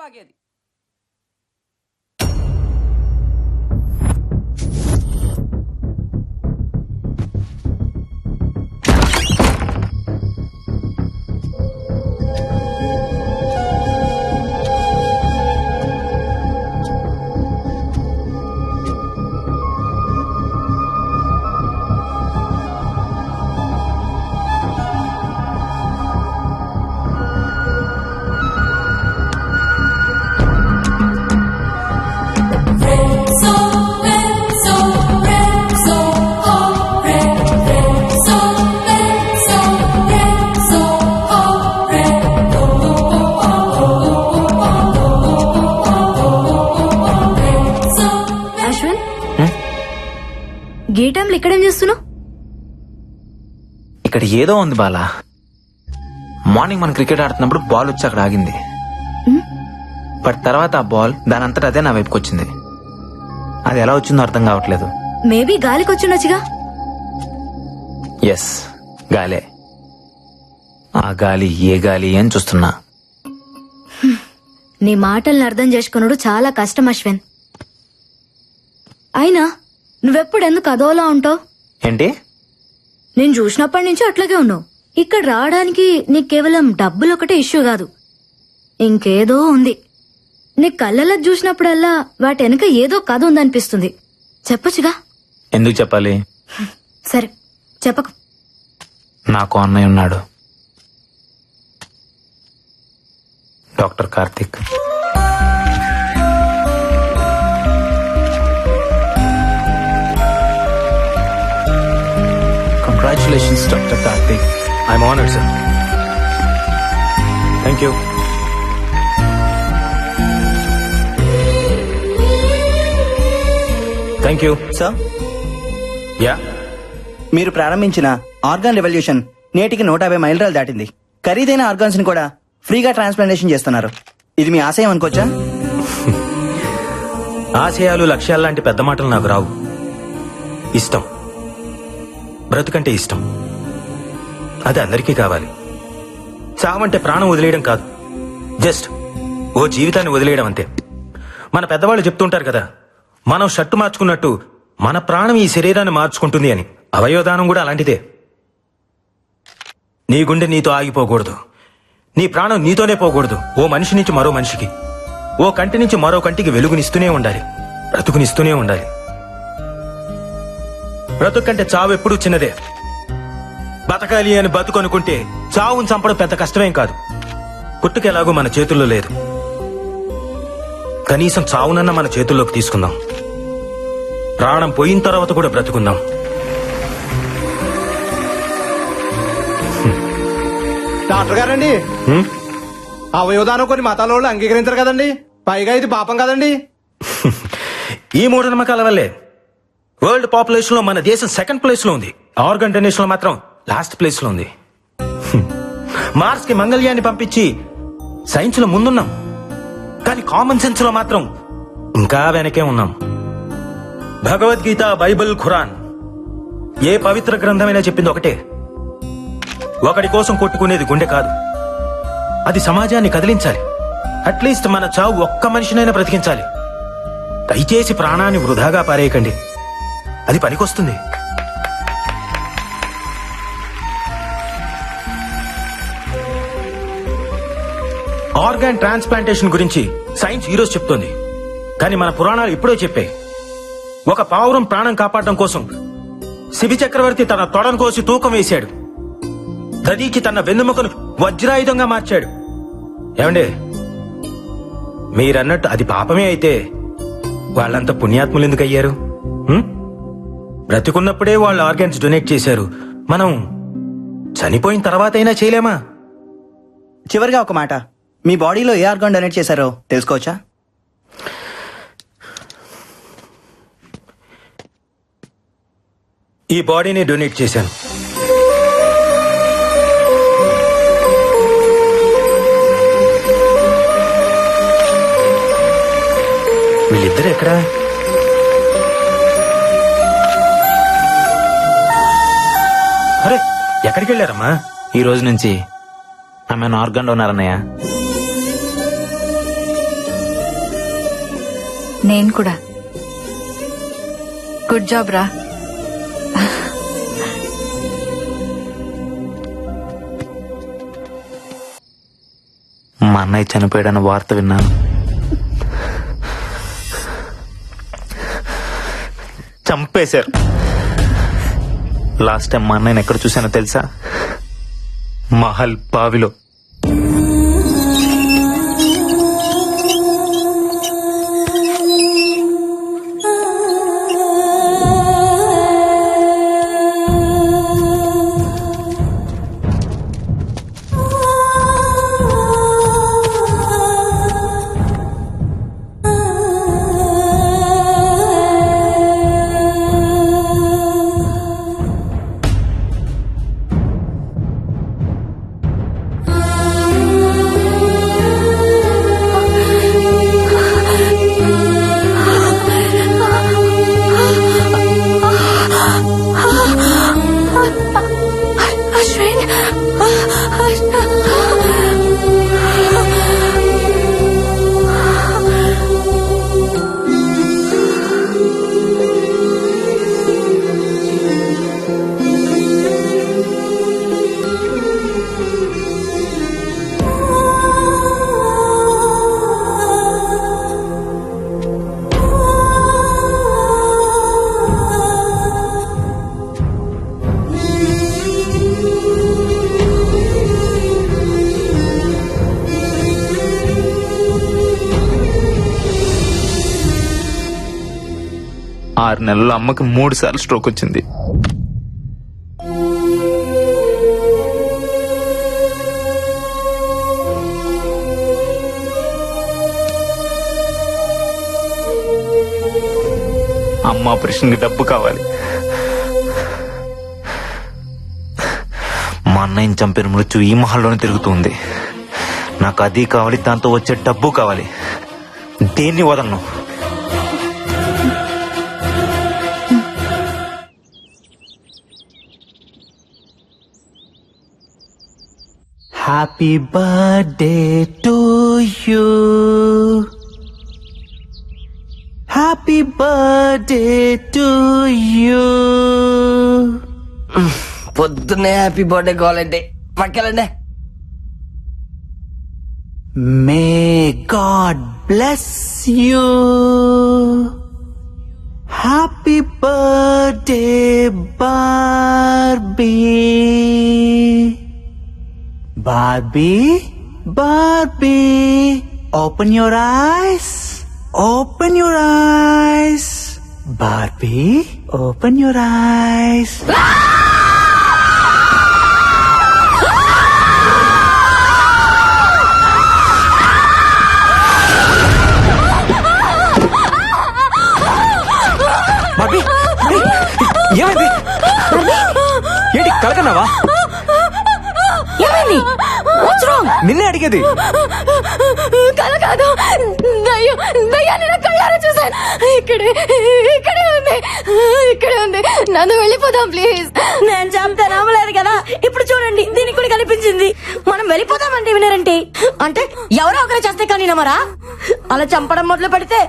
ಭಾಗಿಯಾದಿ గీటంలు ఇక్కడేం చేస్తున్నావు? ఇక్కడ ఏదో ఉంది బాలా. మార్నింగ్ మనం క్రికెట్ ఆడుతున్నప్పుడు బాల్ వచ్చి అక్కడ ఆగింది. బట్ తర్వాత ఆ బాల్ దాని అంతటా అదే నా వైపుకి వచ్చింది. అది ఎలా వచ్చిందో అర్థం కావట్లేదు. మేబీ గాలికి వచ్చిండొచ్చుగా? ఎస్ గాలే. ఆ గాలి ఏ గాలి అని చూస్తున్నా. నీ మాటల్ని అర్థం చేసుకున్నాడు చాలా కష్టం అశ్విన్. అయినా నువ్వెప్పుడు ఎందుకు అదోలా ఉంటావు? ఏంటి? నేను చూసినప్పటి నుంచి అట్లాగే ఉన్నావు. ఇక్కడ రావడానికి నీకు కేవలం డబ్బులు ఒకటే ఇష్యూ కాదు. ఇంకేదో ఉంది. నీ కళ్ళలో చూసినప్పుడల్లా వాటి వెనక ఏదో కథ ఉందనిపిస్తుంది. చెప్పొచ్చుగా? ఎందుకు చెప్పాలి? సరే చెప్పకు. నాకు అన్నయ్య ఉన్నాడు. Doctor Karthik. Congratulations doctor Karthik I'm honoured sir thank you thank you sir yeah మీరు ప్రారంభించిన ఆర్గాన్ రెవల్యూషన్ నేటికి నూట యాభై మైలురాలు దాటింది. ఖరీదైన ఆర్గాన్స్ని కూడా ఫ్రీగా ట్రాన్స్ప్లాంటేషన్ చేస్తున్నారు. ఇది మీ ఆశయం అనుకోవచ్చా? ఆశయాలు లక్ష్యాలు లాంటి పెద్ద మాటలు నాకు రావు. ఇష్టం. బ్రతుకంటే ఇష్టం. అది అందరికీ కావాలి. చావంటే ప్రాణం వదిలేయడం కాదు. జస్ట్ ఓ జీవితాన్ని వదిలేయడం అంతే. మన పెద్దవాళ్ళు చెప్తుంటారు కదా మనం షర్టు మార్చుకున్నట్టు మన ప్రాణం ఈ శరీరాన్ని మార్చుకుంటుంది అని. అవయోదానం కూడా అలాంటిదే. నీ గుండె నీతో ఆగిపోకూడదు. నీ ప్రాణం నీతోనే పోకూడదు. ఓ మనిషి నుంచి మరో మనిషికి ఓ కంటి నుంచి మరో కంటికి వెలుగునిస్తూనే ఉండాలి. బ్రతుకునిస్తూనే ఉండాలి. బ్రతుకు కంటే చావు ఎప్పుడూ చిన్నదే. బతకాలి అని బతుకు అనుకుంటే చావును చంపడం పెద్ద కష్టమేం కాదు. పుట్టుక ఎలాగో మన చేతుల్లో లేదు. కనీసం చావునన్న మన చేతుల్లోకి తీసుకుందాం. ప్రాణం పోయిన తర్వాత కూడా బ్రతుకుందాం. డాక్టర్ గారండి. హ్మ్? అవయోదానం కొన్ని మతాల వాళ్ళు అంగీకరించరు కదండి. పైగా ఇది పాపం కదండి. ఈ మూఢనమ్మకాల వల్లే వరల్డ్ పాపులేషన్లో మన దేశం సెకండ్ ప్లేస్లో ఉంది. ఆర్గన్ డొనేషన్లో మాత్రం లాస్ట్ ప్లేస్లో ఉంది. మార్స్కి మంగళ్యాన్ని పంపించి సైన్స్లో ముందున్నాం. కానీ కామన్ సెన్స్లో మాత్రం ఇంకా వెనకే ఉన్నాం. Bhagavad Gita Bible Quran. ఏ పవిత్ర గ్రంథమైనా చెప్పింది ఒకటే. ఒకడి కోసం కొట్టుకునేది గుండె కాదు. అది సమాజాన్ని కదిలించాలి. అట్లీస్ట్ మన చావు ఒక్క మనిషినైనా బ్రతికించాలి. దయచేసి ప్రాణాన్ని వృధాగా పారేయకండి. అది పనికొస్తుంది. ఆర్గాన్ ట్రాన్స్ప్లాంటేషన్ గురించి సైన్స్ ఈరోజు చెప్తోంది. కానీ మన పురాణాలు ఇప్పుడే చెప్పే. ఒక పావురం ప్రాణం కాపాడడం కోసం శిబి చక్రవర్తి తన తొడను కోసి తూకం వేశాడు. దదీకి తన వెన్నెముకను వజ్రాయుధంగా మార్చాడు. ఏమండే? మీరన్నట్టు అది పాపమే అయితే వాళ్ళంతా పుణ్యాత్ములు ఎందుకు అయ్యారు బ్రతికున్నప్పుడే వాళ్ళు ఆర్గాన్స్ డొనేట్ చేశారు. మనం చనిపోయిన తర్వాత అయినా చేయలేమా? చివరిగా ఒక మాట. మీ బాడీలో ఏ ఆర్గాన్ డొనేట్ చేశారో తెలుసుకోవచ్చా? ఈ బాడీని డొనేట్ చేశాను. వీళ్ళిద్దరు ఎక్కడా? ఎక్కడికి వెళ్ళారమ్మా? ఈ రోజు నుంచి ఆమె ఆర్గన్ డోనర్ అన్నయ్య. నేను కూడా. గుడ్ జాబ్ రా. మా అన్నయ్య చనిపోయాడన్న వార్త విన్నాను. చంపేశారు. లాస్ట్ టైం మా అన్నయ్యని ఎక్కడ చూశానో తెలుసా? మహల్ బావిలో. ఆరు నెలల అమ్మకి మూడు సార్లు స్ట్రోక్ వచ్చింది. అమ్మ ఆపరేషన్కి డబ్బు కావాలి. మా అన్నయ్యని చంపిన మృత్యు ఈ మహల్లోనే తిరుగుతుంది. నాకు అది కావాలి దాంతో వచ్చే డబ్బు కావాలి. దేన్ని వదలను? Happy birthday to you happy birthday to you పొద్దున్నే హ్యాపీ బర్త్డే కావాలంటే పక్కెళ్ళండి may God bless you happy birthday Barbie Barbie Barbie open your eyes open your eyes Barbie open your eyes Barbie ఏమైంది? ఏంటి కలకన్నావా? ఏమైంది? వాట్స్ రాంగ్ నిన్నే అడిగేది. కల కాదు. దయ్యం దయ్యాన్ని నా కళ్ళారా చూసాను ఇక్కడే ఇక్కడే ఉంది. ఇక్కడే ఉంది. నన్ను వెళ్ళిపోదాం ప్లీజ్ నేను చంపితే నమ్మలేదు కదా. ఇప్పుడు చూడండి దీనికి కూడా కనిపించింది. మనం వెళ్ళిపోదామంటే వినరంటే. అంటే ఎవరో ఒకరు చేస్తే కానీ నమ్మరా? అలా చంపడం మొదలు పెడితే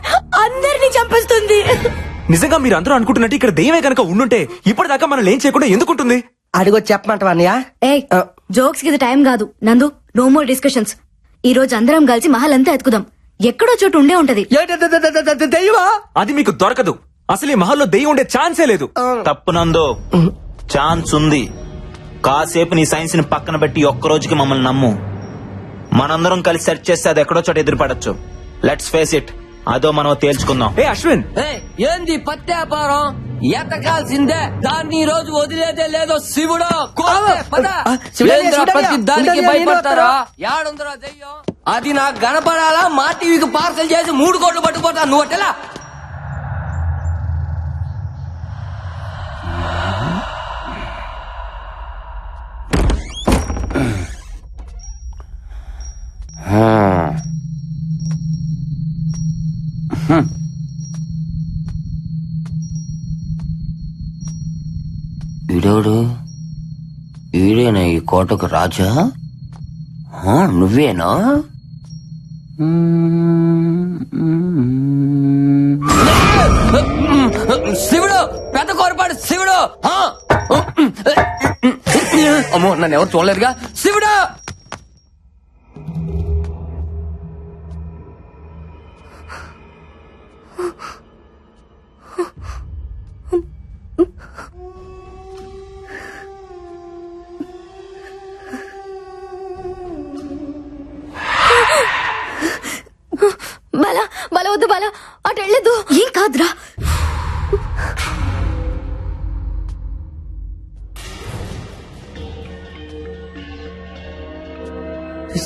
అందరినీ చంపేస్తుంది. నిజంగా మీరు అందరూ అనుకుంటున్నట్టు ఇక్కడ దెయ్యమే కనుక ఉండుంటే ఇప్పటిదాకా మనం ఏం చేయకుండా ఎందుకుంటుంది? అడిగొచ్చి చెప్పమంటావా అన్నయ్య? ఏ జోక్స్కి టైం కాదు. నందు నో మోర్ డిస్కషన్స్ ఈ రోజు అందరం కలిసి మహల్ అంతా ఎత్తుకుదాం. ఎక్కడో చోటు ఉండే ఉంటది. దెయ్యమా? అది మీకు దొరకదు. అసలు ఈ మహల్లో దెయ్యం ఉండే ఛాన్సే లేదు. తప్పు నందో. ఛాన్స్ ఉంది. కాసేపు నీ సైన్స్ని పక్కన పెట్టి ఒక్క రోజుకి మమ్మల్ని నమ్ము. మనందరం కలిసి సెర్చ్ చేస్తే అది ఎక్కడో చోట ఎదురుపడచ్చు. లెట్స్ ఫేస్ ఇట్ అదో మనం తేల్చుకుందాం. ఏ అశ్విన్! ఏంది పత్తి వ్యాపారం ఎతకాల్సిందే దాన్ని ఈ రోజు వదిలేదే లేదో శివుడు ప్రతి దానికి ఉండయ్య, భయపడతారా? యాడుందిరా దెయ్యం? అది నాకు కనపడాలా మా టీవీకి పార్సల్ చేసి మూడు కోట్లు పట్టుకుపోతా. నువ్వు అట్టెలా పిల్లోడు ఈడేనా ఈ కోటకు రాజా? నువ్వేనా? శివుడు! పెద్ద కోరపాడు శివుడు! అమ్మో నన్ను ఎవరు చూడలేదుగా? శివుడు!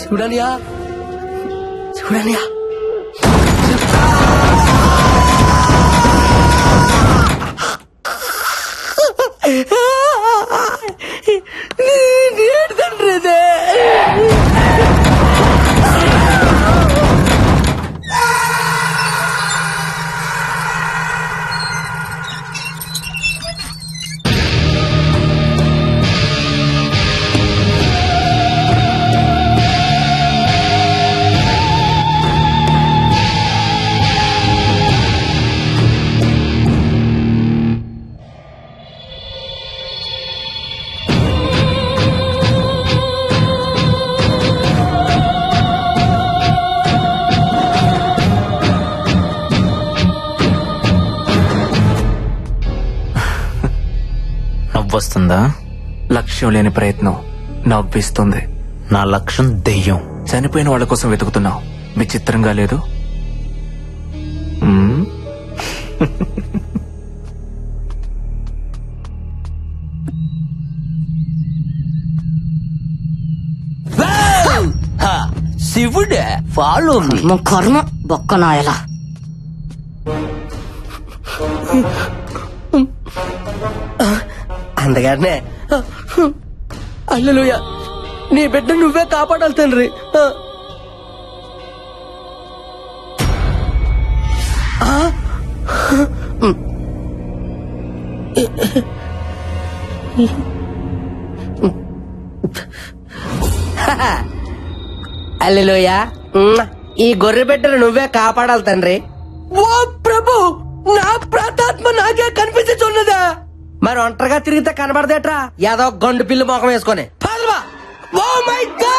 శివుడనియా శివుడనియా నవ్వొస్తుందా లక్ష్యం లేని ప్రయత్నం నవ్విస్తుంది. నా లక్ష్యం దెయ్యం. చనిపోయిన వాళ్ళ కోసం వెతుకుతున్నావు. విచిత్రంగా లేదు? శివుడే ఫాలో కర్మ కర్మ బొక్కనాయలా. అందుకనే అల్లెలుయ నీ బిడ్డ నువ్వే కాపాడాలి తండ్రి? అల్లెలుయ ఈ గొర్రె బిడ్డను నువ్వే కాపాడాలి తండ్రి. ఓ ప్రభు నా ప్రాతాత్మ నాకే కనిపించున్నదా మరి ఒంటరిగా తిరిగితే కనబడదేట్రా? ఏదో గండు పిల్లి మొఖం వేసుకొని. Oh my God